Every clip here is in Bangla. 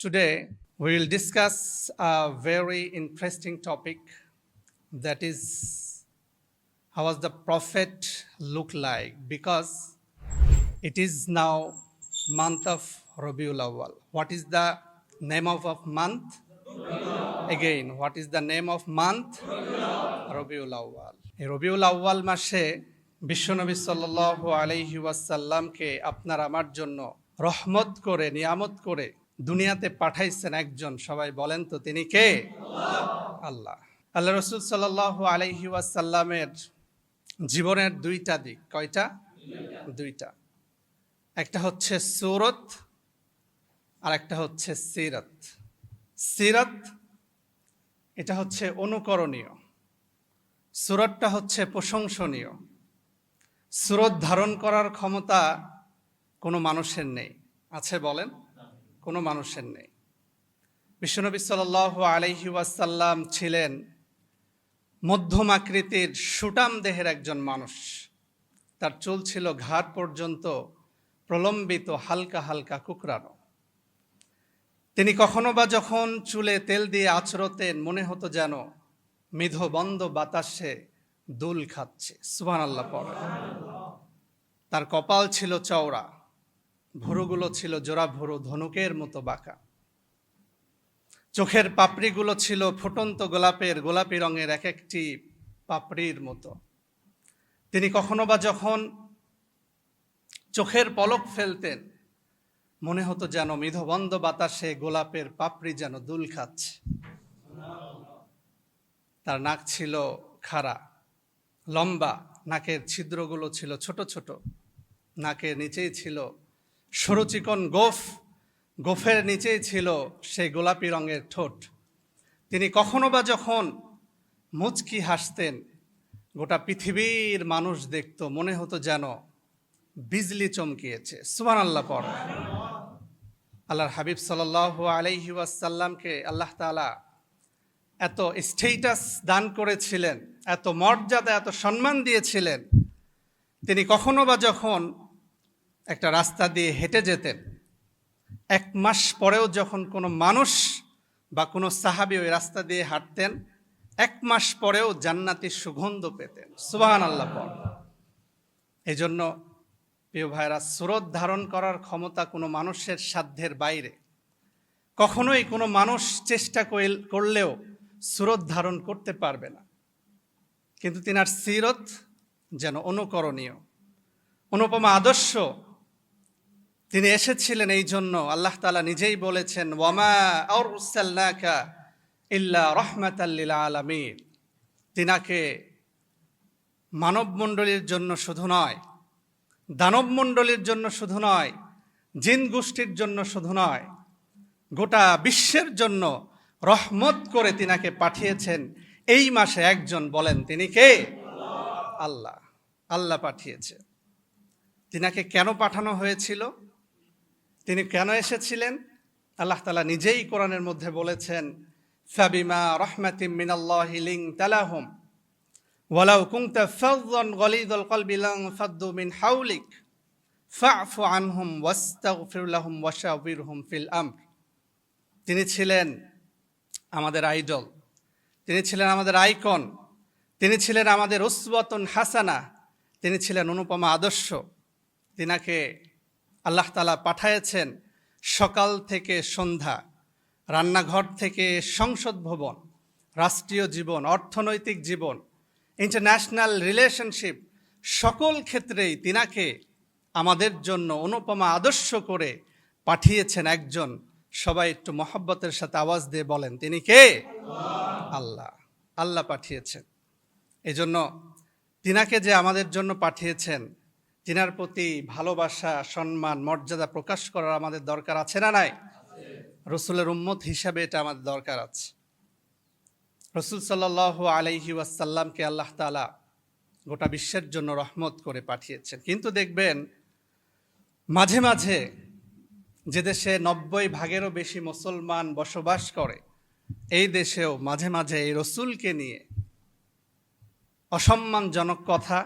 Today, we will discuss a very interesting topic that is how was the prophet look like because it is now month of Rabiul Awwal. What is the name of, of month? Again, what is the name of month? Rabiul আউ্বাল এই রবিউল আউ্বাল মাসে বিশ্বনবী সাল্লাহ আলাইহি ওয়াসাল্লামকে আপনার আমার জন্য রহমত করে নিয়ামত করে দুনিয়াতে পাঠাইছেন একজন, সবাই বলেন তো তিনি কে? আল্লাহ। আল্লাহ রসুল সাল্লাহ আলাইহি ওয়াসাল্লামের জীবনের দুইটা দিক, কয়টা? দুইটা। একটা হচ্ছে সুরত আর একটা হচ্ছে সিরত। সিরত, এটা হচ্ছে অনুকরণীয়। সুরতটা হচ্ছে প্রশংসনীয়। সুরত ধারণ করার ক্ষমতা কোনো মানুষের নেই। আছে বলেন? কোনো মানুষের নেই। বিশ্বনবী সাল আলহি ওয়াসাল্লাম ছিলেন মধ্যম আকৃতির সুটাম দেহের একজন মানুষ। তার চুল ছিল ঘাট পর্যন্ত প্রলম্বিত হালকা হালকা কুকরানো তিনি কখনো বা যখন চুলে তেল দিয়ে আচরতেন, মনে হতো যেন বন্ধ বাতাসে দুল খাচ্ছে। সুবান আল্লাহ পড়ে। তার কপাল ছিল চওড়া। ভুরুগুলো ছিল জোড়া ভুরু ধনুকের মতো বাঁকা। চোখের পাপড়িগুলো ছিল ফুটন্ত গোলাপের, গোলাপি রঙের এক একটি পাপড়ির মতো। তিনি কখনো বা যখন চোখের পলক ফেলতেন, মনে হতো যেন মিধবন্ধ বাতাসে গোলাপের পাপড়ি যেন দুল খাচ্ছে। তার নাক ছিল খাড়া, লম্বা, নাকের ছিদ্রগুলো ছিল ছোট ছোট, নাকের নিচেই ছিল সরু চিকন গোফ, গোফের নিচেই ছিল সেই গোলাপি রঙের ঠোঁট। তিনি কখনো বা যখন মুচকি হাসতেন, গোটা পৃথিবীর মানুষ দেখত, মনে হতো যেন বিজলি চমকিয়েছে। সুবান আল্লাহ পর আল্লাহর হাবিব সাল আলাইহি ওয়াসাল্লামকে আল্লাহ তালা এত স্টেটাস দান করেছিলেন, এত মর্যাদা, এত সম্মান দিয়েছিলেন। তিনি কখনো বা যখন একটা রাস্তা দিয়ে হেঁটে যেতেন। এক মাস পরেও যখন কোনো মানুষ বা কোনো সাহাবি ওই রাস্তা দিয়ে হাঁটতেন, এক মাস পরেও জান্নাতির সুগন্ধ পেতেন। সুবাহান আল্লাহ পর। এই জন্য প্রিয় ভাইরা, সুরত ধারণ করার ক্ষমতা কোনো মানুষের সাধ্যের বাইরে। কখনোই কোনো মানুষ চেষ্টা করলেও সুরত ধারণ করতে পারবে না। কিন্তু তিনার সিরত যেন অনুকরণীয়, অনুপমা আদর্শ তিনি এসেছিলেন এই জন্য। আল্লাহ তালা নিজেই বলেছেন, ওয়ামা আউরুসাল্লাকা ইল্লা রহমাতাল্লিল আলমিন। তিনাকে মানবমণ্ডলীর জন্য শুধু নয়, দানবমণ্ডলীর জন্য শুধু নয়, জিন গোষ্ঠীর জন্য শুধু নয়, গোটা বিশ্বের জন্য রহমত করে তিনাকে পাঠিয়েছেন। এই মাসে একজন বলেন, তিনি কে? আল্লাহ। আল্লাহ পাঠিয়েছে। তিনাকে কেন পাঠানো হয়েছিল? তিনি কেন এসেছিলেন? আল্লাহ তালা নিজেই কোরআনের মধ্যে বলেছেন, ফাবিমা রহমাতিম মিনাল্লাহি লিং তালাহুম ওয়ালাউ কুনতা ফাযযান গলিদাল কলবি লাং ফাদ্দু মিন হাওলিক ফা'ফু আনহুম ওয়াস্তাগফির লাহুম ওয়াশাবিরহুম ফিল আমর। তিনি ছিলেন আমাদের আইডল, তিনি ছিলেন আমাদের আইকন, তিনি ছিলেন আমাদের উসওয়াতুন হাসানা, তিনি ছিলেন অনুপমা আদর্শ। তিনাকে আল্লাহ তালা পাঠাইয়েছেন সকাল থেকে সন্ধ্যা, রান্নাঘর থেকে সংসদ ভবন, রাষ্ট্রীয় জীবন, অর্থনৈতিক জীবন ইন্টারন্যাশনাল রিলেশনশিপ সকল ক্ষেত্রেই তিনাকে আমাদের জন্য অনুপমা আদর্শ করে পাঠিয়েছেন একজন। সবাই একটু মহব্বতের সাথে আওয়াজ দিয়ে বলেন, তিনি কে? আল্লাহ। আল্লাহ পাঠিয়েছেন। এই জন্য তিনাকে যে আমাদের জন্য পাঠিয়েছেন তিনার প্রতি ভালোবাসা, সম্মান, মর্যাদা প্রকাশ করার আমাদের দরকার আছে না নাই? রসুলের উম্মত হিসাবে এটা আমাদের দরকার আছে। রসুল সাল্লাহ আলাইহি ওয়াসাল্লামকে আল্লাহ তালা গোটা বিশ্বের জন্য রহমত করে পাঠিয়েছেন। কিন্তু দেখবেন, মাঝে মাঝে যে দেশে নব্বই ভাগেরও বেশি মুসলমান বসবাস করে, এই দেশেও মাঝে মাঝে এই রসুলকে নিয়ে অসম্মানজনক কথা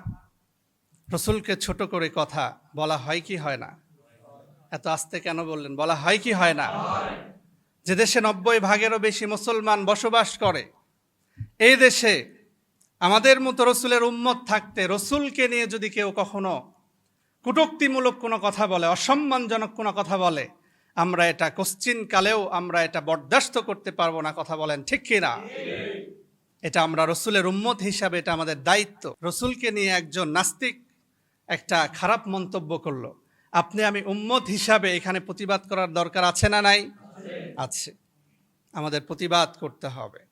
রসুলকে ছোট করে কথা বলা হয় কি হয় না? এত আস্তে কেন বললেন? বলা হয় কি হয় না? যে দেশে নব্বই ভাগেরও বেশি মুসলমান বসবাস করে, এই দেশে আমাদের মতো রসুলের উম্মত থাকতে রসুলকে নিয়ে যদি কেউ কখনো কটুক্তিমূলক কোনো কথা বলে, অসম্মানজনক কোনো কথা বলে, আমরা এটা কোশ্চিন কালেও আমরা এটা বরদাস্ত করতে পারব না, কথা বলেন ঠিক কিনা এটা আমরা রসুলের উম্মত হিসাবে এটা আমাদের দায়িত্ব। রসুলকে নিয়ে একজন নাস্তিক একটা খারাপ মন্তব্য করল। আপনি আমি উম্মত হিসাবে এখানে প্রতিবাদ করার দরকার আছে না নাই? আছে। আমাদের প্রতিবাদ করতে হবে।